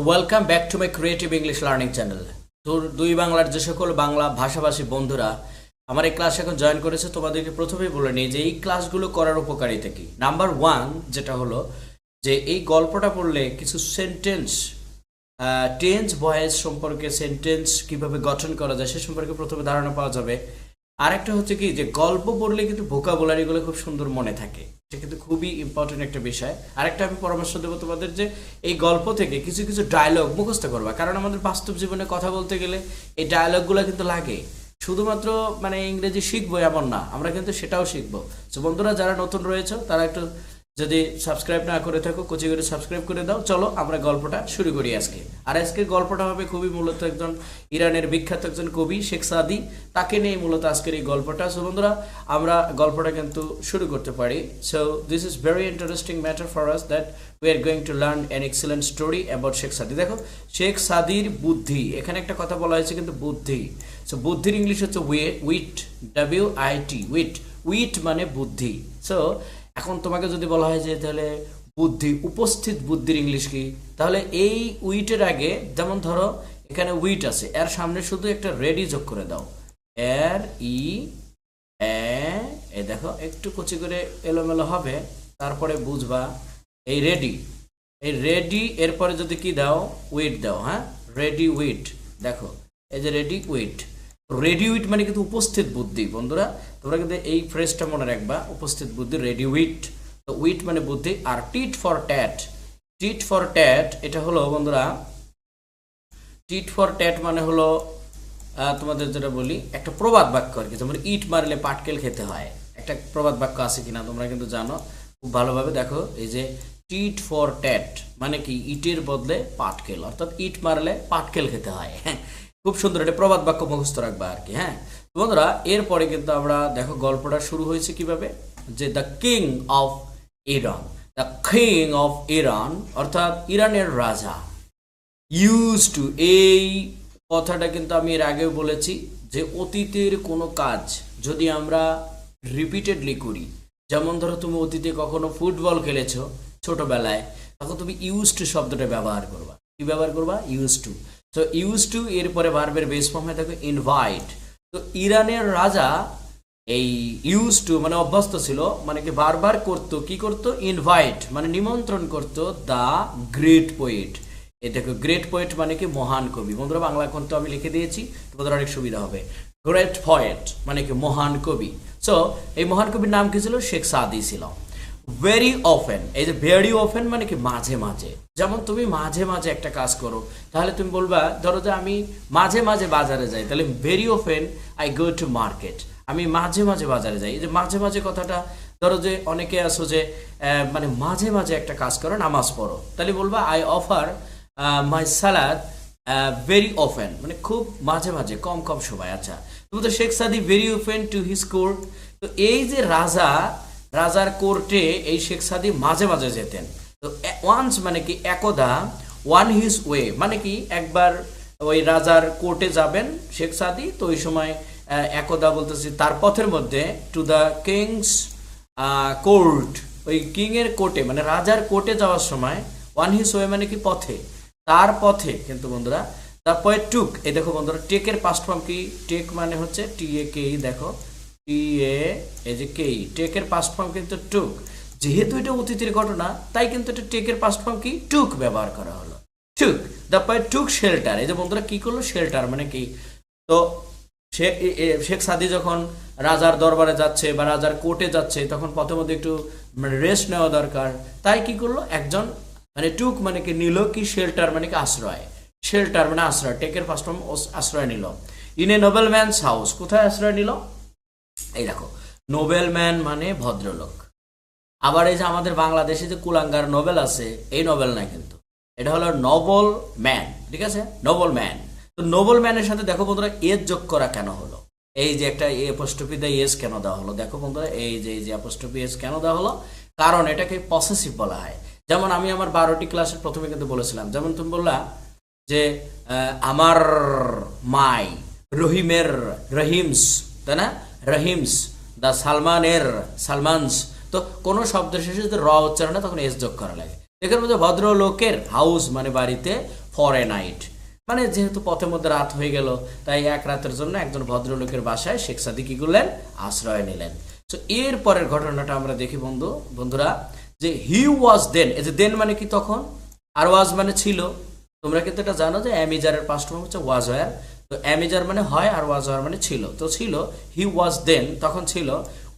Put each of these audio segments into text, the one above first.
Welcome back to my creative English learning channel তো দুই বাংলার যে সকল বাংলা ভাষাভাষী বন্ধুরা আমার এই ক্লাস এখন জয়েন করেছে, তোমাদেরকে প্রথমেই বলে নিই যে এই ক্লাসগুলো করার উপকারিতা কি? নাম্বার ওয়ান যেটা হলো যে এই গল্পটা পড়লে কিছু সেন্টেন্স টেন্স ভয়েস সম্পর্কে সেন্টেন্স কীভাবে গঠন করা যায় সে সম্পর্কে প্রথমে ধারণা পাওয়া যাবে। আরেকটা হচ্ছে কি যে গল্প পড়লে কিন্তু ভোকাবুলারিগুলো খুব সুন্দর মনে থাকে। এটা কিন্তু খুবই ইম্পর্টেন্ট একটা বিষয়। আরেকটা আমি পরামর্শ দেবো তোমাদের যে এই গল্প থেকে কিছু কিছু ডায়লগ মুখস্থ করবা। কারণ আমাদের বাস্তব জীবনে কথা বলতে গেলে এই ডায়লগগুলো কিন্তু লাগে। শুধুমাত্র মানে ইংরেজি শিখব এমন না, আমরা কিন্তু সেটাও শিখব। তো বন্ধুরা, যারা নতুন রয়েছে, তারা একটু যদি সাবস্ক্রাইব না করে থাকো, কোচি করে সাবস্ক্রাইব করে দাও। চলো, আমরা গল্পটা শুরু করি আজকে। আর আজকের গল্পটা হবে খুবই মূলত একজন ইরানের বিখ্যাত একজন কবি, শেখ সাদি। তাকে নিয়ে মূলত আজকের এই গল্পটা। সো বন্ধুরা, আমরা গল্পটা কিন্তু শুরু করতে পারি। So this is very interesting matter for us that we are going to learn an excellent story about Sheikh Sadi দেখো শেখ সাদির বুদ্ধি, এখানে একটা কথা বলা হয়েছে কিন্তু বুদ্ধি। সো বুদ্ধির ইংলিশ হচ্ছে wit W I T wit wit মানে বুদ্ধি। সো এখন তোমাকে যদি বলা হয় যে তাহলে বুদ্ধি, উপস্থিত বুদ্ধির ইংলিশ কি? তাহলে এই উইটের আগে যেমন ধরো, এখানে উইট আছে, এর সামনে শুধু একটা রেডি যোগ করে দাও। এর, ই, এ দেখো, একটু কচি করে এলোমেলো হবে, তারপরে বুঝবা, এই রেডি। এই রেডি, এরপরে যদি কি দাও? উইট দাও হ্যাঁ? রেডি উইট, দেখো, এই যে রেডি উইট। রেডি উইট মানে কিন্তু উপস্থিত বুদ্ধি। বন্ধুরা, তোমরা কিন্তু এই ফ্রেজটা মনে রাখবা, উপস্থিত বুদ্ধি রেডি উইট তো উইট মানে বুদ্ধি আর tit for tat. Tit for tat, এটা হলো বন্ধুরা, টিট ফর ট্যাট মানে হলো তোমাদের যেটা বলি, একটা প্রবাদ বাক্য আর কি। যেমন ইট মারলে পাটকেল খেতে হয়। একটা প্রবাদ বাক্য আছে কিনা তোমরা কিন্তু জানো। খুব ভালোভাবে দেখো, এই যে টিট ফর ট্যাট মানে কি? ইটের বদলে পাটকেল। অর্থাৎ ইট মারলে পাটকেল খেতে হ্যাঁ। খুব সুন্দর এটা প্রবাদ বাক্য মুখস্থ রাখবা আর কি হ্যাঁ? বন্ধুরা, এরপরে কিন্তু আমরা দেখো গল্পটা শুরু হয়েছে কীভাবে? যে the king of Iran the king of Iran অর্থাৎ ইরানের রাজা ইউজ টু এই কথাটা কিন্তু আমি এর আগেও বলেছি যে অতীতের কোনো কাজ যদি আমরা রিপিটেডলি করি, যেমন ধরো তুমি অতীতে কখনো ফুটবল খেলেছো ছোটবেলায়, তখন তুমি ইউজ টু শব্দটা ব্যবহার করবা। কি ব্যবহার করবা? ইউজ টু তো ইউজ টু এরপরে ভার্বের বেস ফর্ম হয়ে থাকে ইনভাইট তো ইরানের রাজা এই ইউজ টু মানে অভ্যস্ত ছিল মানে কি বারবার করতো, কি করতো? ইনভাইট মানে নিমন্ত্রণ করতো দ্য গ্রেট পোয়েট এ দেখো গ্রেট পোয়েট মানে কি? মহান কবি। বন্ধুরা, বাংলা এখন তো আমি লিখে দিয়েছি, তোমাদের অনেক সুবিধা হবে। গ্রেট পোয়েট মানে কি? মহান কবি। সো এই মহান কবির নাম কি ছিল? শেখ সাদি ছিল। ভেরি অফেন এই যে ভেরি অফেন মানে কি মাঝে মাঝে। যেমন তুমি মাঝে মাঝে একটা কাজ করো, তাহলে তুমি বলবা, ধরো যে আমি মাঝে মাঝে বাজারে যাই, তাহলে very often I go to market আমি মাঝে মাঝে বাজারে যাই। এই যে মাঝে মাঝে কথাটা, ধরো যে অনেকে আসো যে মানে মাঝে মাঝে একটা কাজ করো, নামাজ পড়ো। তাহলে বলবা I offer my salad very often মানে খুব মাঝে মাঝে, কম কম সময়। আচ্ছা তুমি তো Sheikh Sadi very often to his court তো এই যে রাজা রাজার কোর্টে এই শেখ সাদি মাঝে মাঝে যেতেন। তো ওয়ান্স মানে কি একদা ওয়ান হিজ ওয়ে মানে কি একবার ওই রাজার কোর্টে যাবেন শেখ সাদি, তো ওই সময় একদা বলতেছি, তার পথের মধ্যে টু দ্য কিংস কোর্ট ওই কিং এর কোর্টে মানে রাজার কোর্টে যাওয়ার সময় ওয়ান হিজ ওয়ে মানে কি পথে, তার পথে, কিন্তু বন্ধুরা, তারপরে টুক এই দেখো বন্ধুরা টেকের পাস্ট ফর্ম কি? টেক মানে হচ্ছে টি এ কে দেখো টেকের পাস্ট ফর্ম কিন্তু টুক যেহেতু এটা অতীতের ঘটনা, তাই কিন্তু এটা টেকের পাস্ট ফর্ম কি? টুক ব্যবহার করা হলো। টুক তারপরে টুক শেল্টার এই যে বন্ধুরা, কি করল? শেল্টার মানে কি? তো শেখ সাদি যখন রাজার দরবারে যাচ্ছে বা রাজার কোর্টে যাচ্ছে, তখন মধ্যে একটু রেস্ট নেওয়া দরকার। তাই কি করল? একজন মানে টুক মানে কি? নিল কি? শেল্টার মানে কি? আশ্রয়। শেল্টার মানে আশ্রয়। টেকের ফার্স্ট আশ্রয় নিল। In a noble man's house কোথায় আশ্রয় নিল? এই দেখো নোবেল ম্যান মানে ভদ্রলোক। আবার এই যে আমাদের বাংলাদেশে যে কুলাঙ্গার নোবেল আছে, এই নোবেল না কিন্তু। এটা হলো নবল ম্যান, ঠিক আছে? Noble man. তো নোবেল ম্যানের সাথে দেখো বন্ধুরা এজ যোগ করা কেন হলো? এই যে একটা এ অ্যাপোস্ট্রফি দেয় এস কেন দেওয়া হলো? দেখো বন্ধুরা, এই যে এই যে অ্যাপোস্ট্রফি এস কেন দেওয়া হলো? কারণ এটাকে পসেসিভ বলা হয়। যেমন আমি আমার বারোটি ক্লাসের প্রথমে কিন্তু বলেছিলাম, যেমন তুমি বললা যে আমার মাই রহিমের, রহিমস, তাই না? রহিমস দ্য সালমানের সালমানস। তো কোনো শব্দের শেষে যদি র উচ্চারণ তখন এস যোগ করা লাগে। এখানে মধ্যে ভদ্রলোকের হাউস মানে বাড়িতে ফর এ নাইট মানে যেহেতু পথের মধ্যে রাত হয়ে গেল, তাই এক রাতের জন্য একজন ভদ্রলোকের বাসায় শেখ সাদি কি করলেন আশ্রয় নিলেন। তো এর পরের ঘটনাটা আমরা দেখি বন্ধু, বন্ধুরা, যে হি ওয়াজ দেন এই যে দেন মানে কি তখন? আর ওয়াজ মানে ছিল। তোমরা কিন্তু এটা জানো যে অ্যামিজারের ফর্ম হচ্ছে ওয়াজ ওয়ার তো অ্যামিজার মানে হয় আর ওয়াজ ওয়ার মানে ছিল। তো ছিল হি ওয়াজ দেন তখন ছিল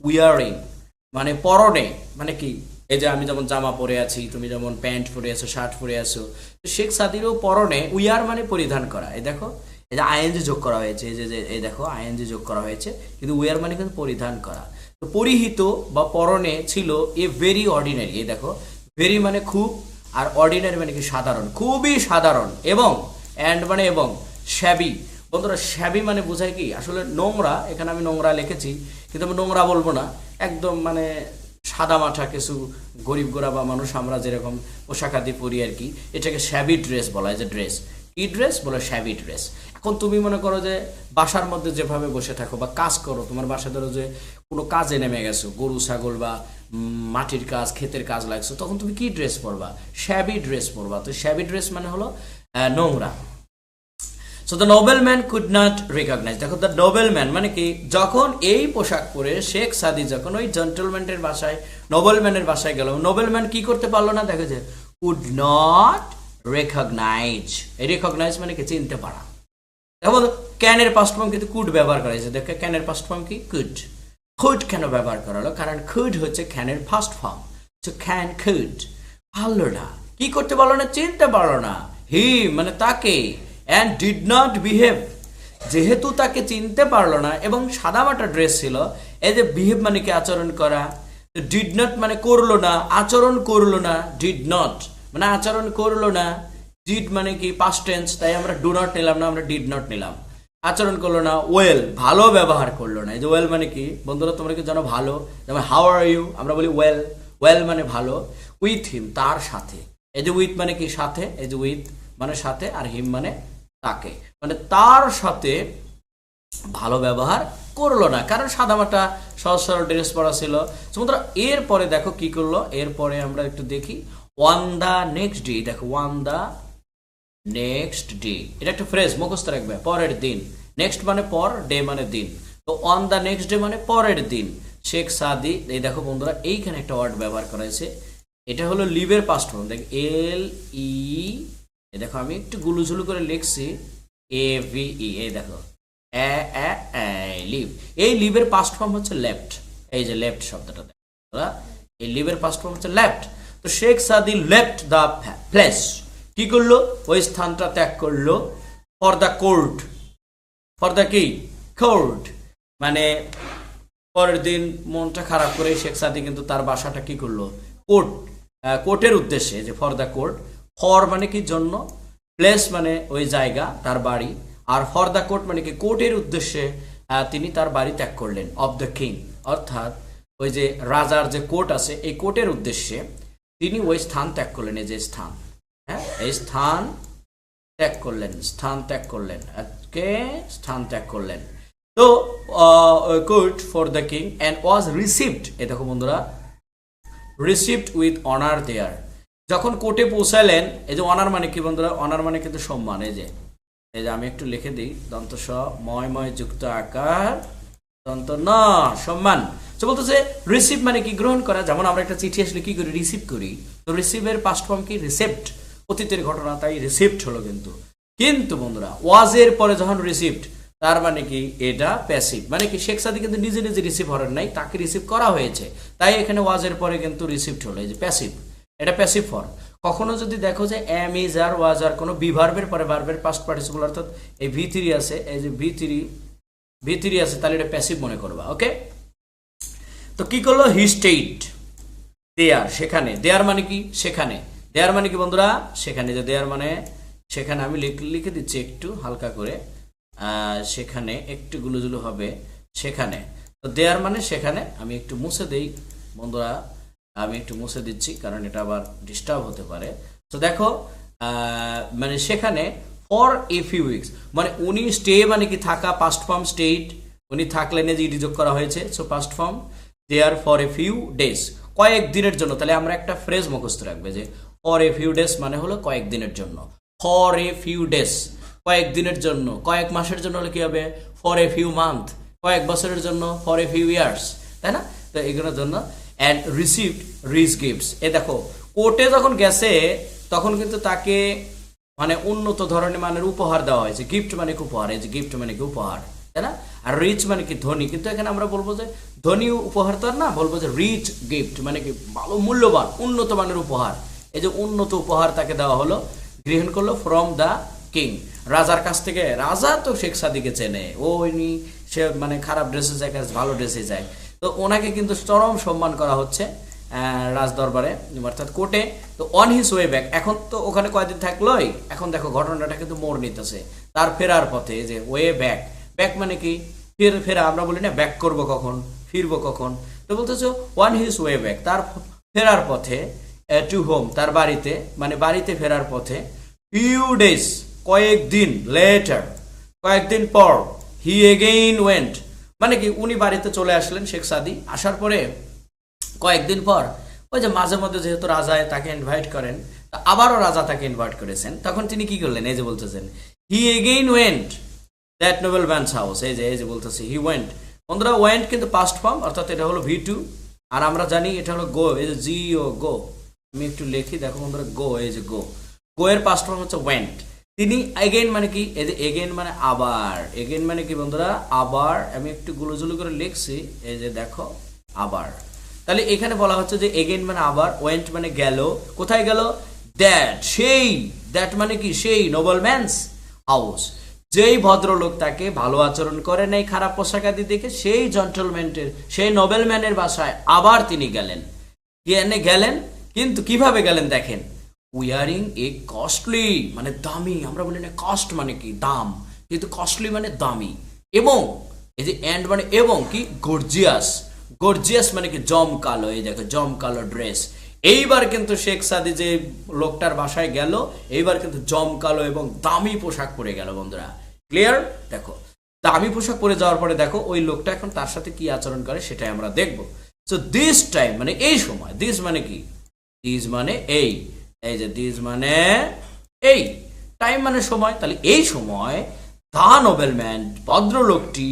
উইয়ারিং মানে পরনে মানে কি, এই যে আমি যেমন জামা পরে আছি, তুমি যেমন প্যান্ট পরে আছো, শার্ট পরে আছো, তো শেখ সাদিরও পরনে উইয়ার মানে পরিধান করা। এই দেখো, এই যে আইএনজি যোগ করা হয়েছে, এই যে এই দেখো আইএনজি যোগ করা হয়েছে, কিন্তু উইয়ার মানে কিন্তু পরিধান করা। তো পরিহিত বা পরনে ছিল এ ভেরি অর্ডিনারি এই দেখো ভেরি মানে খুব, আর অর্ডিনারি মানে কি সাধারণ, খুবই সাধারণ, এবং অ্যান্ড মানে এবং শ্যাবি বন্ধুরা শ্যাবি মানে বোঝায় কি? আসলে নোংরা, এখানে আমি নোংরা লিখেছি, কিন্তু আমি নোংরা বলব না। একদম মানে সাদা মাঠা কিছু গরিব গোড়া বা মানুষ, আমরা যেরকম পোশাক আদি পরি আর কি, এটাকে শ্যাবি ড্রেস বলা হয়, যে ড্রেস। কি ড্রেস? বলে শ্যাবি ড্রেস। এখন তুমি মনে করো যে বাসার মধ্যে যেভাবে বসে থাকো বা কাজ করো, তোমার বাসা ধরো যে কোনো কাজে নেমে গেছো, গরু, ছাগল বা মাটির কাজ, ক্ষেতের কাজ লাগছো, তখন তুমি কি ড্রেস পরবা? শ্যাবি ড্রেস পরবা। তো শ্যাবি ড্রেস মানে হলো নোংরা। So the noble man could not recognise দেখো দ্য নোবেল ম্যান মানে কি? যখন এই পোশাক পরে শেখ সাদি যখন ওই জেন্টলম্যানের বাসায় নোবেল ম্যানের বাসায় গেল নোবেল ম্যান কি করতে পারল না? দেখো যে কুড নট রেকগনাইজ রেকগনাইজ মানে কি? চিনতে পারা। দেখো ক্যানের পাস্ট ফর্ম কিন্তু কুড ব্যবহার করা হয়েছে। দেখো ক্যানের পাস্ট ফর্ম কি কুড খুড কেন ব্যবহার করা হলো? কারণ খুড হচ্ছে ক্যানের ফার্স্ট ফর্ম তো ক্যান খুড পারল না। কি করতে পারল না? চিনতে পারল না। হি মানে তাকে অ্যান্ড ডিড নট বিহেভ যেহেতু তাকে চিনতে পারল না এবং সাদামাটা ড্রেস ছিল, এই যে বিহেভ মানে কি আচরণ করা? ডিড নট মানে করল না, আচরণ করল না ডিড নট মানে আচরণ করল না। ডিড মানে কি পাস্ট টেন্স তাই আমরা ডু নট নিলাম না, আমরা ডিড নট নিলাম। আচরণ করল না ওয়েল ভালো ব্যবহার করল না। এই যে ওয়েল মানে কি? বন্ধুরা, তোমরা কি জানো ভালো? যেমন হাউ আর ইউ আমরা বলি ওয়েল ওয়েল মানে ভালো। উইথ হিম তার সাথে। এই যে উইথ মানে কি সাথে? এই যে উইথ মানে সাথে, আর হিম মানে তাকে। মানে তার সাথে ভালো ব্যবহার করল না। কারণ সাদামাটা সহজ সরল ড্রেস পরা ছিল। সমুদ্র এরপরে দেখো কি করল। এরপরে আমরা একটু দেখি। On the next day. দেখো ওয়ান দা নেক্সট ডে। এটা একটা ফ্রেজ, মুখস্থ রাখবে। পরের দিন। নেক্সট মানে পর, ডে মানে দিন। তো অন দ্য নেক্সট ডে মানে পরের দিন। শেখ সাদি, এই দেখো বন্ধুরা, এইখানে একটা ওয়ার্ড ব্যবহার করা হয়েছে। এটা হলো লিভের পাস্ট ফর্ম। দেখ, এল ই এই দেখো, আমি একটু গুলুঝুলু করে লিখছি। এ ভি ই এই দেখো। লিভ। এই লিভের পাস্ট ফর্ম হচ্ছে লেফট এই যে লেফট শব্দটা দেখো। এই লিভের পাস্ট ফর্ম হচ্ছে লেফট তো Sheikh Sadi left the place কি করল? ওই স্থানটা ত্যাগ করল। For the court for the কি? কোর্ট মানে পরের দিন মনটা খারাপ করে শেখ সাদি কিন্তু তার বাসাটা কি করল? কোর্ট কোর্টের উদ্দেশ্যে যে ফর দ্য কোর্ট ফর মানে কি জন্য? প্লেস মানে ওই জায়গা, তার বাড়ি। আর ফর দ্য কোর্ট মানে কি? কোর্টের উদ্দেশ্যে তিনি তার বাড়ি ত্যাগ করলেন, অফ দ্য কিং। অর্থাৎ ওই যে রাজার যে কোর্ট আছে, এই কোর্টের উদ্দেশ্যে তিনি ওই স্থান ত্যাগ করলেন, এই যে স্থান। হ্যাঁ এই স্থান ত্যাগ করলেন, স্থান ত্যাগ করলেন কে স্থান ত্যাগ করলেন। তো good for the king and was received a দেখো বন্ধুরা রিসিভড উইথ অনার দেয়ার যখন কোর্টে পৌঁছালেন, এই যে অনার মানে কি বন্ধুরা? অনার মানে কিন্তু সম্মান, এই যে। এই যে আমি একটু লিখে দিই। দন্ত স, ময় ময় যুক্ত আকার, দন্ত ন, সম্মান। তো বলতেছে রিসিভ মানে কি গ্রহণ করা? যেমন আমরা একটা চিঠি আসলে কি করি? রিসিভ করি। তো রিসিভের পাস্ট ফর্ম কি? রিসিপ্ট অতীতের ঘটনা, তাই রিসিপ্ট হলো কিন্তু। কিন্তু বন্ধুরা ওয়াজের পরে যখন রিসিপ্ট তার মানে কি? এটা প্যাসিভ মানে কি? শেখ সাদি কিন্তু নিজে নিজে রিসিভ হরেন নাই, তাকে রিসিভ করা হয়েছে। তাই এখানে ওয়াজের পরে কিন্তু রিসিপ্ট হলো, এই যে প্যাসিভ এটা প্যাসিভ ফর্ম কখনো যদি দেখো যে এম ইজ আর ওয়াজ আর কোনো বিভার্বের পরে ভার্বের পাস্ট পার্টিসিপল অর্থাৎ এই ভি থ্রি আছে, এই যে ভি থ্রি ভি থ্রি আছে, তাহলে এটা প্যাসিভ মনে করবা ওকে তো কি করল? হি স্টেট দেয়ার সেখানে। দেয়ার মানে কি? সেখানে। দেয়ার মানে কি বন্ধুরা? সেখানে। যে দেয়ার মানে সেখানে আমি লিখ- দিচ্ছি একটু, হালকা করে। সেখানে একটু গুলুজুলু হবে, সেখানে। তো দেয়ার মানে সেখানে। আমি একটু মুছে দেই, বন্ধুরা। আমি একটু মুছে দিচ্ছি, কারণ এটা আবার ডিস্টার্ব হতে পারে। তো দেখো মানে সেখানে ফর এ ফিউ উইকস মানে উনি স্টে মানে কি থাকা পাস্ট ফর্ম স্টেট উনি থাকলেন যে যোগ করা হয়েছে so past form there for a few days কয়েক দিনের জন্য। তাহলে আমরা একটা ফ্রেজ মুখস্থ রাখবে যে ফর এ ফিউ ডেজ মানে হলো কয়েক দিনের জন্য। ফর এ ফিউ ডেজ কয়েক দিনের জন্য। কয়েক মাসের জন্য হলে কি হবে? ফর এ ফিউ মান্থ কয়েক বছরের জন্য ফর এ ফিউ ইয়ার্স তাই না? তো এগুলোর জন্য অ্যান্ড রিসিভড রিচ গিফটস এ দেখো, কোর্টে যখন গেছে, তখন কিন্তু তাকে মানে উন্নত ধরনের মানের উপহার দেওয়া হয়েছে। গিফট মানে কি উপহার? এই যে গিফট মানে কি উপহার, তাই না? আর রিচ মানে কি ধনী? কিন্তু এখানে আমরা বলব যে ধনী উপহার তো আর না, বলব যে রিচ গিফট মানে কি ভালো মূল্যবান, উন্নত মানের উপহার। এই যে উন্নত উপহার তাকে দেওয়া হলো, গ্রহণ করল ফ্রম দ্য কিং রাজার কাছ থেকে, রাজা তো শেখ সাদিকে চেনে ও উনি সে মানে খারাপ ড্রেসে যায় ভালো ড্রেসে যায়। তো ওনাকে কিন্তু চরম সম্মান করা হচ্ছে আহ, রাজ দরবারে অর্থাৎ কোর্টে। তো অন হিস ওয়ে ব্যাক এখন তো ওখানে কয়েকদিন থাকলোই? এখন দেখো ঘটনাটা কিন্তু মোড় নিতেছে। তার ফেরার পথে যে ওয়ে ব্যাক ব্যাক মানে কি? ফের ফেরা আমরা বলি না ব্যাক করব কখন? ফিরবো কখন? তো বলতেছো ওয়ান হিস ওয়ে ব্যাক তার ফেরার পথে টু হোম তার বাড়িতে মানে বাড়িতে ফেরার পথে ফিউ ডেজ কয়েকদিন লেটার কয়েকদিন পর হি এগেইন ওয়েন্ট মানে কি, উনি বাড়িতে চলে আসলেন শেখ সাদি। আসার পরে কয়েকদিন পর ওই যে মাঝে মধ্যে যেহেতু রাজা তাকে ইনভাইট করেন আবারও রাজা তাকে ইনভাইট করেছেন। তখন তিনি কি করলেন, এই যে বলতেছেন he again went that noble man's house এই যে এই যে বলতেছে হি ওয়েন্ট বন্ধুরা ওয়েন্ট কিন্তু পাস্ট ফর্ম অর্থাৎ এটা হলো ভি টু আর আমরা জানি এটা হলো গো এই যে জি ও গো আমি একটু লিখি, দেখো বন্ধুরা গো এই যে গো গো এর পাস্ট ফর্ম হচ্ছে ওয়েন্ট তিনি এগেন মানে কি? এই যে এগেইন মানে আবার। এগেন মানে কি বন্ধুরা? আবার। আমি একটু গুলোজুলো করে লিখছি। এই যে দেখো, আবার। তাহলে এখানে বলা হচ্ছে যে এগেন মানে আবার ওয়েন্ট মানে গেল। কোথায় গেল? দ্যাট সেই। দ্যাট মানে কি? সেই নোবেল ম্যানস হাউস যেই ভদ্রলোক তাকে ভালো আচরণ করে নাই, খারাপ পোশাক আদি দেখে, সেই জেন্টলম্যানের সেই নোবেলম্যানের বাসায় আবার তিনি গেলেন। এনে গেলেন? কিন্তু কীভাবে গেলেন দেখেন? উইয়ারিং এ কস্টলি মানে দামি, আমরা বলি না কস্ট মানে কি? দাম। কিন্তু কস্টলি মানে দামি। এবং, এই যে অ্যান্ড মানে এবং কি? গর্জিয়াস গর্জিয়াস মানে কি? জমকালো, এই দেখো, জমকালো ড্রেস এইবার কিন্তু শেখ সাদি যে লোকটার বাসায় গেল, এইবার কিন্তু জমকালো এবং দামি পোশাক পরে গেল, বন্ধুরা। ক্লিয়ার দেখো, দামি পোশাক পরে যাওয়ার পরে দেখো, ওই লোকটা এখন তার সাথে কি আচরণ করে সেটাই আমরা দেখব। সো দিস টাইম মানে এই সময় দিস মানে কি? দিস মানে এই। এই যে দিস মানে এই টাইম মানে সময়, তাহলে এই সময় দা নোবেলম্যান ভদ্রলোকটি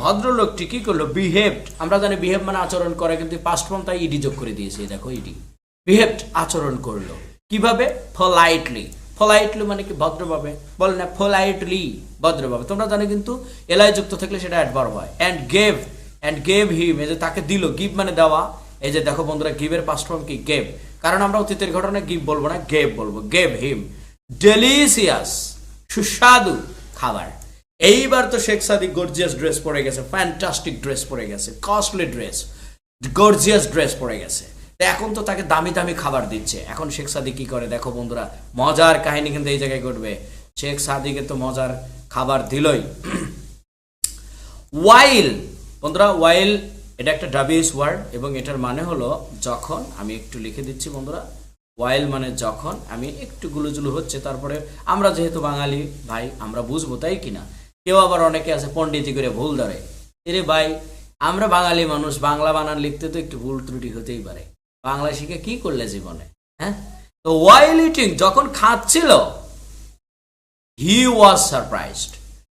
ভদ্রলোকটি কি করল? বিহেভড আমরা জানি বিহেভ মানে আচরণ করে, কিন্তু পাস্ট ফর্ম তাই ইডি যোগ করে দিয়েছে দেখো ইডি বিহেভড আচরণ করল। কীভাবে? ফলাইটলি ফলাইটলি মানে কি? ভদ্রভাবে। বলে না ফলাইটলি ভদ্রভাবে। তোমরা জানো কিন্তু এলাই যুক্ত থাকলে সেটা অ্যাডভার্ব হয়। And gave and gave him এই যে তাকে দিল গিভ মানে দেওয়া। এই যে দেখো বন্ধুরা গিভের পাস্ট ফর্ম কি? গেভ কারণ আমরা অতীতের ঘটনায় গিভ বলব না গেভ বলব। Gave him. ডেলিসিয়াস সুস্বাদু খাবার। এইবার তো শেখ সাদি গর্জিয়াস ড্রেস পরে গেছে ফ্যান্টাস্টিক ড্রেস পরে গেছে কস্টলি ড্রেস গর্জিয়াস ড্রেস পরে গেছে। এখন তো তাকে দামি দামি খাবার দিচ্ছে। এখন শেখ সাদি কি করে? দেখো বন্ধুরা, মজার কাহিনী কিন্তু এই জায়গায় ঘটবে। শেখ সাদিকে তো মজার খাবার দিলই। ওয়াইল বন্ধুরা ওয়াইল এটা একটা ডাবিস ওয়ার্ড এবং এটার মানে হলো যখন, আমি একটু লিখে দিচ্ছি বন্ধুরা ওয়াইল মানে যখন, আমি একটু গুলুজুলু হচ্ছে, তারপরে আমরা যেহেতু বাঙালি, ভাই, আমরা বুঝব, তাই কিনা? কেউ আবার অনেকে আছে পণ্ডিতি করে ভুল ধরে। এরে ভাই, আমরা বাঙালি মানুষ, বাংলা বানান লিখতে তো একটু ভুল ত্রুটি হতেই পারে। বাংলা শিখে কি করলে জীবনে হ্যাঁ? তো ওয়াইল ইটিং যখন খাচ্ছিল হি ওয়াজ সারপ্রাইজড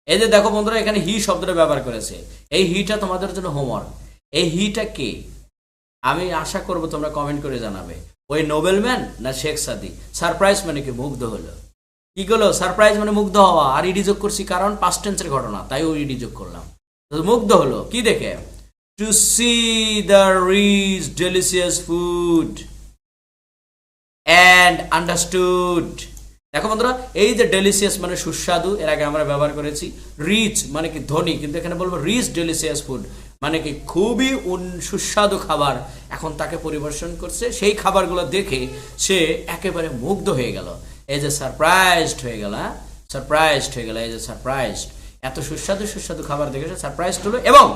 এই যে দেখো বন্ধুরা, এখানে হি শব্দটা ব্যবহার করেছে। এই হিটা তোমাদের জন্য হোমওয়ার্ক এই হিটা কে? আমি আশা করব তোমরা কমেন্ট করে জানাবে। ওই নোবেলম্যান না শেখ সাদি সারপ্রাইজ মানে কি? মুগ্ধ হলো। কি করল? সারপ্রাইজ মানে মুগ্ধ হওয়া। আর ইডি যোগ করছি কারণ পাস্ট টেন্সের ঘটনা, তাই ওই ইডি যোগ করলাম। মুগ্ধ হলো। কি দেখে? To see the rich delicious food and understood দেখো বন্ধুরা, এই যে ডেলিসিয়াস মানে সুস্বাদু, এর আগে আমরা ব্যবহার করেছি। রিচ মানে কি? ধনী। কিন্তু এখানে বলব রিচ ডেলিসিয়াস ফুড মানে কি, খুবই সুস্বাদু খাবার এখন তাকে পরিবেশন করছে। সেই খাবারগুলো দেখে সে একেবারে মুগ্ধ হয়ে গেল। এই যে সারপ্রাইজড হয়ে গেল হ্যাঁ? সারপ্রাইজড হয়ে গেল, এই যে সারপ্রাইজড এত সুস্বাদু সুস্বাদু খাবার দেখে সে সারপ্রাইজড হলো এবং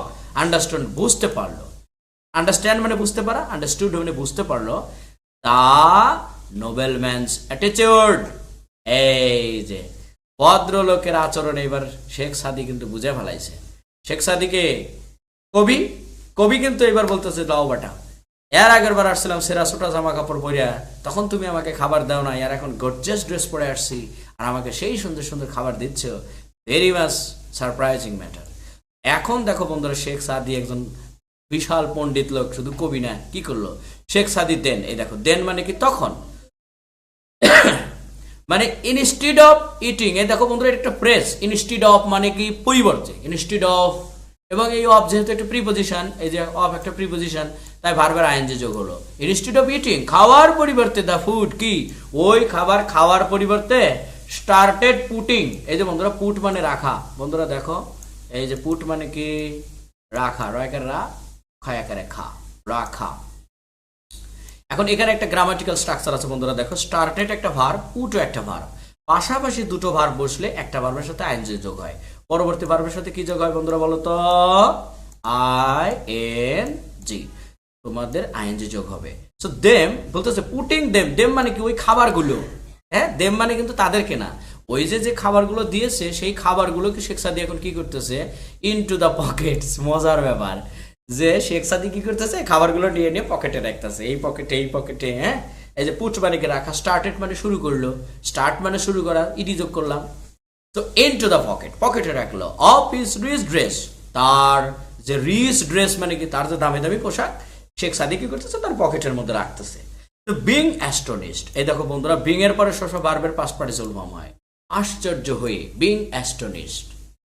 আন্ডারস্ট্যান্ড বুঝতে পারল। আন্ডারস্ট্যান্ড মানে বুঝতে পারা আন্ডারস্টুড মানে বুঝতে পারল তা নোবেল ম্যানস অ্যাটিটিউড এই যে ভদ্রলোকের আচরণ এবার শেখ সাদি কিন্তু বুঝে ফেলাইছে। শেখ সাদিকে কবি কবি কিন্তু এবার বলতেছে, দাও বাটা। এর আগের বার আসছিলাম, সেরা ছোটা জামা কাপড় পরিয়া তখন তুমি আমাকে খাবার দাও না আর এখন গর্জাস ড্রেস পরে আসছি, আর আমাকে সেই সুন্দর সুন্দর খাবার দিচ্ছ ভেরি মাচ সারপ্রাইজিং ম্যাটার এখন দেখো বন্ধুরা, শেখ সাদি একজন বিশাল পণ্ডিত লোক, শুধু কবি না, কি করল? শেখ সাদি দেন, এই দেখো, দেন মানে কি তখন? মানে ইনস্টিড অফ ইটিং এই দেখো বন্ধুরা একটা প্রেস ইনস্টিড অফ মানে কি? পরিবর্তে ইনস্টিড অফ এবং এই অফ যেহেতু একটা প্রিপোজিশন এই যে অফ একটা প্রিপোজিশন তাই বারবার আইনজে যোগ হলো। ইনস্টিড অফ ইটিং খাওয়ার পরিবর্তে দা ফুড কি? ওই খাবার খাওয়ার পরিবর্তে স্টার্টেড পুটিং এই যে বন্ধুরা পুট মানে রাখা। বন্ধুরা দেখো, এই যে পুট মানে কি? রাখা। রয়কার রা খায়াকারে খা। রাখা। এখন এখানে একটা গ্রামাটিক্যাল স্ট্রাকচার আছে বন্ধুরা, দেখো। স্টার্টেড একটা ভার পুটো একটা ভার পাশাপাশি দুটো ভার বসলে একটা ভার্বের সাথে আইনজি যোগ হয়। পরবর্তী ভার্বের সাথে কি যোগ হয় বন্ধুরা বলো তো? আই এন জি তোমাদের আইএনজি যোগ হবে। সো দেম বলতেছে পুটিং দেম দেম মানে কি? ওই খাবারগুলো। হ্যাঁ? দেম মানে কিন্তু তাদেরকে না। ওই যে যে খাবারগুলো দিয়েছে, সেই খাবারগুলোকে শেখ সাদি এখন কি করতেছে? ইনটু দ্য পকেটস মজার ব্যাপার। যে শেখ সাদি কি করতেছে? খাবারগুলো নিয়ে নিয়ে পকেটে রাখতেছে। এই পকেটে এই পকেটে হ্যাঁ? এই যে পুট মানে রাখা? স্টার্টেড মানে শুরু করল। স্টার্ট মানে শুরু করা। ইডি যোগ করলাম। তো এন টু দ্য পকেট পকেটে রাখল। অফ ইস রিচ ড্রেস তার যে রিচ ড্রেস মানে কি? তার যে দামি দামি পোশাক শেখ সাদি কি করতেছে? তার পকেটের মধ্যে রাখতেছে। তো বিং অ্যাস্টনিস্ট এই দেখো বন্ধুরা বিং এর পরে শস্য বারবার পাস পার্টিসিপল ফর্ম হয়। আশ্চর্য হয়ে বিং অ্যাস্টনিস্ট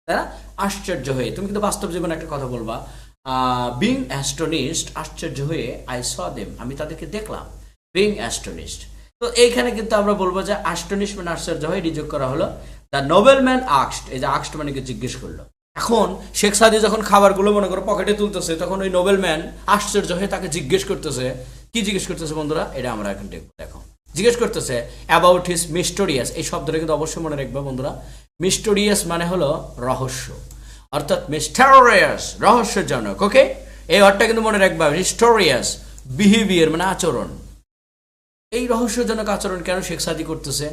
তাই আশ্চর্য হয়ে, তুমি কিন্তু বাস্তব জীবনে একটা কথা বলবা। বিং অ্যাস্টোনিস্ট আশ্চর্য হয়ে আই স দেম আমি তাদেরকে দেখলাম। বিং অ্যাস্টনিস্ট তো এইখানে কিন্তু আমরা বলব যে আস্টনিশ মানে আশ্চর্য হয়ে রিযোগ করা হলো। দ্য নোবেল ম্যান আক্সড এই যে আক্সড মানে কি জিজ্ঞেস করল। এখন শেখ সাদি যখন খাবারগুলো মনে করো পকেটে তুলতেছে, তখন ওই নোবেল ম্যান আশ্চর্য হয়ে তাকে জিজ্ঞেস করতেছে। কি জিজ্ঞেস করতেছে বন্ধুরা? এটা আমরা এখন দেখব, দেখো। জিজ্ঞেস করতেছে অ্যাবাউট হিস মিস্টোরিয়াস এই শব্দটা কিন্তু অবশ্যই মনে রাখবে বন্ধুরা। মিস্টোরিয়াস মানে হলো রহস্য। অর্থাৎ মিস্টারিয়াস রহস্যজনক ওকে এই অর্থটা কিন্তু মনে রাখবা। মিস্টোরিয়াস বিহেভিয়ার মানে আচরণ। এই রহস্যজনক আচরণ কেন শেখ সাদি করতেছে?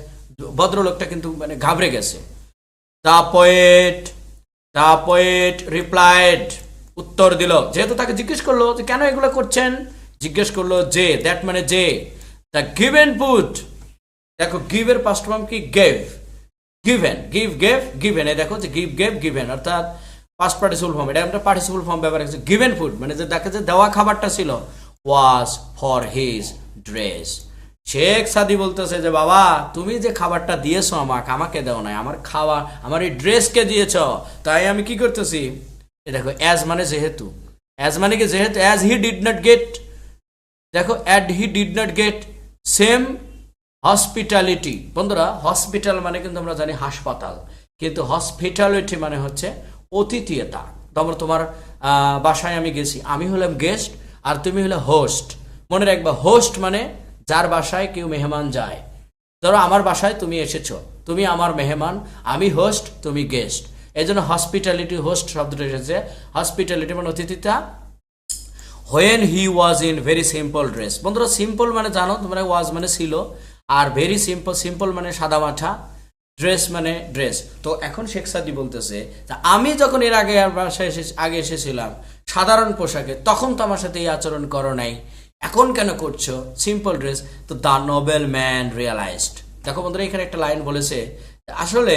ভদ্রলোকটা কিন্তু মানে ঘাবড়ে গেছে। The poet the poet replied উত্তর দিল। যেহেতু তাকে জিজ্ঞেস করল যে কেন এগুলো করছেন? জিজ্ঞেস করল যে দ্যাট মানে যে। দ্য গিভেন পুট দেখো গিভের পাস্ট ফর্ম কি? Gave given give gave given এই দেখো যে গিভ গেভ গিভেন অর্থাৎ পাস্ট পার্টিসিপল ফর্ম এটা আমরা পার্টিসিপল ফর্ম ব্যবহার করছি। গিভেন ফুড মানে যে দেখে যে দেওয়া খাবারটা ছিল। Was for his dress Sheikh Sadi বলতেছে যে, বাবা, তুমি যে খাবারটা দিয়েছ আমাকে আমাকে দেও নাই, আমার খাওয়া, আমার এই ড্রেসকে দিয়েছ, তাই আমি কি করতেছি? দেখো অ্যাজ মানে যেহেতু অ্যাজ মানে কি যেহেতু as he did not get দেখো add he did not get same hospitality বন্ধুরা হসপিটাল মানে কিন্তু আমরা জানি হাসপাতাল, কিন্তু হসপিটালিটি মানে হচ্ছে অতিথিয়তা তারপর তোমার বাসায় আমি গেছি, আমি হলাম গেস্ট আর তুমি হলে হোস্ট মনে রাখবা হোস্ট মানে যার বাসায় কেউ মেহমান যায়। ধরো আমার বাসায় তুমি এসেছ, তুমি আমার মেহমান, আমি হোস্ট তুমি গেস্ট এই জন্য হসপিটালিটি হোস্ট শব্দটা এসেছে। হসপিটালিটি মানে অতিথিতা when he was in very simple dress বন্ধুরা সিম্পল মানে জানো তোমরা ওয়াজ মানে ছিল, আর ভেরি সিম্পল সিম্পল মানে সাদা মাঠা ড্রেস মানে ড্রেস তো এখন শেখ সাদি বলতেছে আমি যখন এর আগে বাসায় এসে, আগে এসেছিলাম, সাধারণ পোশাকে, তখন তো আমার সাথে এই আচরণ করো নাই। এখন কেন করছ? সিম্পল ড্রেস তো দ্য নোবেল ম্যান রিয়ালাইজড দেখো বন্ধুরা, এখানে একটা লাইন বলেছে, আসলে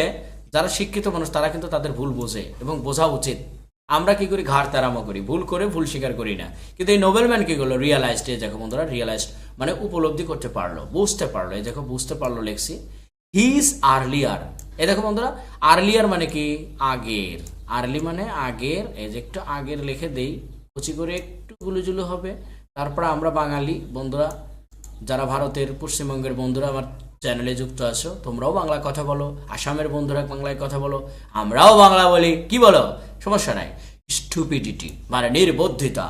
যারা শিক্ষিত মানুষ, তারা কিন্তু তাদের ভুল বোঝে এবং বোঝা উচিত। আমরা কি করি? ঘাড় তারামো করি। ভুল করে ভুল স্বীকার করি না। কিন্তু এই নোবেল ম্যান কি করল? রিয়ালাইজড এই দেখো বন্ধুরা রিয়ালাইজড মানে উপলব্ধি করতে পারল, বুঝতে পারল। এই দেখো, বুঝতে পারল লেখছি। হিজ আর্লিয়ার এই দেখো বন্ধুরা আর্লিয়ার মানে কি? আগের। আর্লি মানে আগের, এই যে একটু আগের লিখে দেই, কুচি করে একটু গুলুজুলু হবে। তারপর আমরা বাঙালি বন্ধুরা, যারা ভারতের পশ্চিমবঙ্গের বন্ধুরা আমার চ্যানেলে যুক্ত আছো, তোমরাও বাংলা কথা বলো, আসামের বন্ধুরা বাংলায় কথা বলো, আমরাও বাংলা বলি, কি বলো? সমস্যা নাই। স্টুপিডিটি মানে নির্বুদ্ধিতা।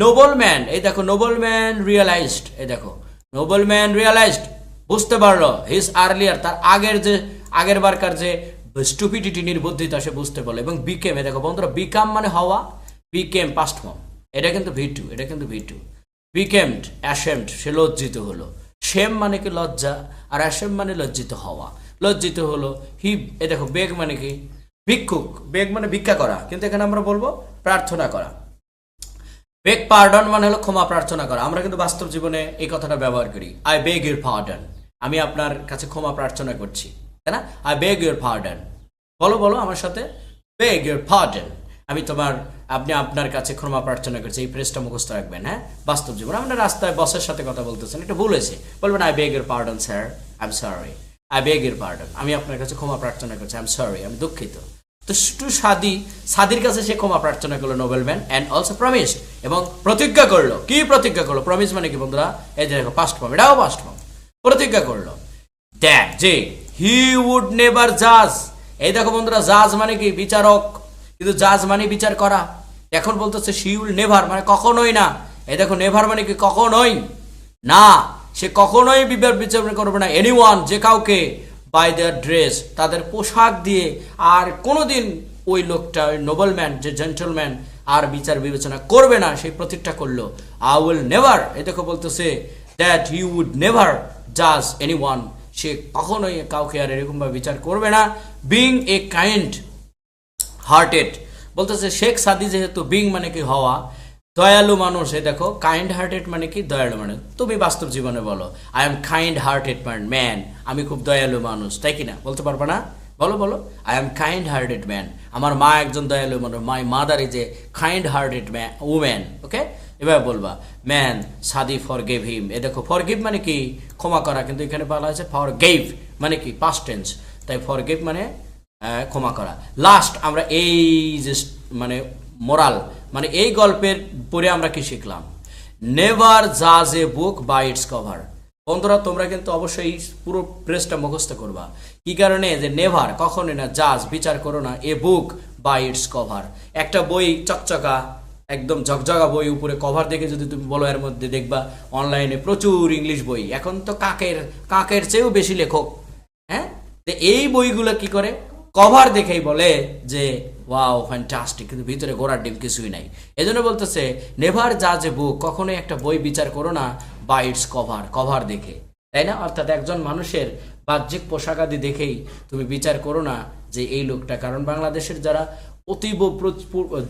নোবল ম্যান এই দেখো নোবল ম্যান রিয়েলাইজড এই দেখো নোবল ম্যান রিয়েলাইজড বুঝতে পারল হিজ আর্লিয়ার তার আগের যে, আগের বারকার যে স্টুপিডিটি নির্বুদ্ধিতা, সে বুঝতে পারল, এবং বিকেম এ দেখো বন্ধুরা বিকাম মানে হওয়া বিকেম পাস্ট ফর্ম এটা কিন্তু ভি টু এটা কিন্তু ভি টু বিকেমড অ্যাশেমড সে লজ্জিত হলো। শেম মানে কি লজ্জা? আর অ্যাশেম মানে লজ্জিত হওয়া। লজ্জিত হলো হি এ দেখো বেগ মানে কি? ভিক্ষুক। বেগ মানে ভিক্ষা করা। কিন্তু এখানে আমরা বলব, প্রার্থনা করা। বেগ পার্ডন মানে হলো ক্ষমা প্রার্থনা করা। আমরা কিন্তু বাস্তব জীবনে এই কথাটা ব্যবহার করি। আই বেগ ইউর পার্ডন আমি আপনার কাছে ক্ষমা প্রার্থনা করছি। তাই না? আই বেগ ইউর পার্ডন বলো বলো আমার সাথে। বেগ ইউর পার্ডন আমি তোমার আপনি আপনার কাছে ক্ষমা প্রার্থনা করছি, এই প্রেসটা মুখস্থ রাখবেন হ্যাঁ? বাস্তব জীবন। আপনার রাস্তায় বসের সাথে কথা বলতেছেন, এটা ভুল হয়েছে। বলবেন I beg your pardon sir I am sorry I beg your pardon আমি আপনার কাছে ক্ষমা প্রার্থনা করছি আই এম সরি আমি দুঃখিত। তো টু সাদি, সাদির কাছে সে ক্ষমা প্রার্থনা করল noble man and also promise এবং প্রতিজ্ঞা করল। কি প্রতিজ্ঞা করল? প্রমিস মানে কি, বন্ধুরা? এই যে দেখো পাস্ট ফর্ম এটাও পাস্ট ফর্ম প্রতিজ্ঞা করল। দ্যাট যে হি উড নেভার জাজ এই দেখো, বন্ধুরা জাজ মানে কি? বিচারক। কিন্তু জাজ মানে বিচার করা। এখন বলতেছে শি উইল নেভার মানে কখনোই না। এই দেখো নেভার মানে কি কখনোই? না, সে কখনোই বিবার বিচার করবে না। এনিওয়ান যে কাউকে বাই দেয়ার ড্রেস তাদের পোশাক দিয়ে আর কোনোদিন ওই লোকটা, ওই নোবেলম্যান যে জেন্টলম্যান আর বিচার বিবেচনা করবে না সেই প্রতিজ্ঞা করল। আই উইল নেভার এ দেখো বলতেছে দ্যাট ইউ উড নেভার জাজ এনি ওয়ান সে কখনোই কাউকে আর এরকমভাবে বিচার করবে না। বিং এ কাইন্ড হার্টেড বলতেছে, শেখ সাদি যেহেতু বিং মানে কি হওয়া, দয়ালু মানুষ, এই দেখো কাইন্ড হার্টেড মানে কি, দয়ালু মানুষ। তুমি বাস্তব জীবনে বলো I am kind hearted man আমি খুব দয়ালু মানুষ। তাই কি না? বলতে পারবে না? বলো বলো। I am kind hearted man আমার মা একজন দয়ালু মানুষ my mother is a kind hearted man woman okay এভাবে বলবা। ম্যান সাদি ফর গেভ হিম এ দেখো ফর গিভ মানে কি? ক্ষমা করা। কিন্তু এখানে বলা হয়েছে ফর গেভ মানে কি? পাস্ট টেন্স তাই ফর গিভ মানে ক্ষমা করা। লাস্ট আমরা এই যে মানে মোরাল মানে এই গল্পের পরে আমরা কি শিখলাম? নেভার জাজ a book by its cover বন্ধুরা, তোমরা কিন্তু অবশ্যই পুরো প্রেসটা মুখস্থ করবা। কি কারণে? যে নেভার কখনোই না জাজ বিচার করো না a book by its cover একটা বই চকচকা, একদম ঝকঝকা বই উপরে কভার দেখে যদি তুমি বলো, এর মধ্যে দেখবা অনলাইনে প্রচুর ইংলিশ বই। এখন তো কাকের কাকের চেয়েও বেশি লেখক। হ্যাঁ? এই বইগুলো কি করে? কভার দেখেই বলে যে, ওয়াও ফ্যান্টাস্টিক কিন্তু ভিতরে গোড়ার ডিম কিছুই নাই। এজন্য বলতেছে নেভার যা যে বুক কখনোই একটা বই বিচার করো না বা ইটস কভার কভার দেখে। তাই না? অর্থাৎ একজন মানুষের বাহ্যিক পোশাকাদি দেখেই তুমি বিচার করো না যে এই লোকটা, কারণ বাংলাদেশের যারা অতীব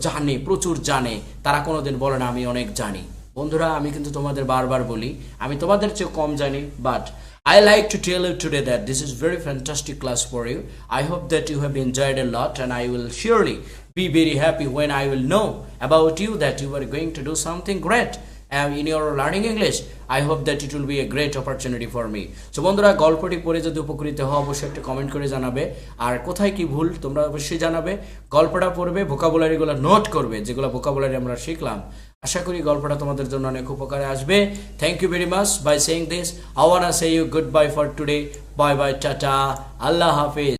জানে, প্রচুর জানে, তারা কোনোদিন বলে না, আমি অনেক জানি। বন্ধুরা, আমি কিন্তু তোমাদের বারবার বলি, আমি তোমাদের চেয়ে কম জানি but I like to tell you today that this is very fantastic class for you. I hope that you have enjoyed a lot and I will surely be very happy when I will know about you that you are going to do something great uh, in your learning English. I hope that it will be a great opportunity for me. So বন্ধুরা গল্পটি পড়ে যদি উপকৃত হও অবশ্যই একটা comment করে জানাবে আর কোথায় কি ভুল তোমরা অবশ্যই জানাবে গল্পটা পড়বে ভোকাবুলারিগুলো নোট করবে যেগুলো ভোকাবুলারি আমরা শিখলাম আশা করি গল্পটা তোমাদের জন্য অনেক উপকারে আসবে। Thank you very much by saying this our want say you goodbye for today bye bye tata আল্লাহ হাফিজ।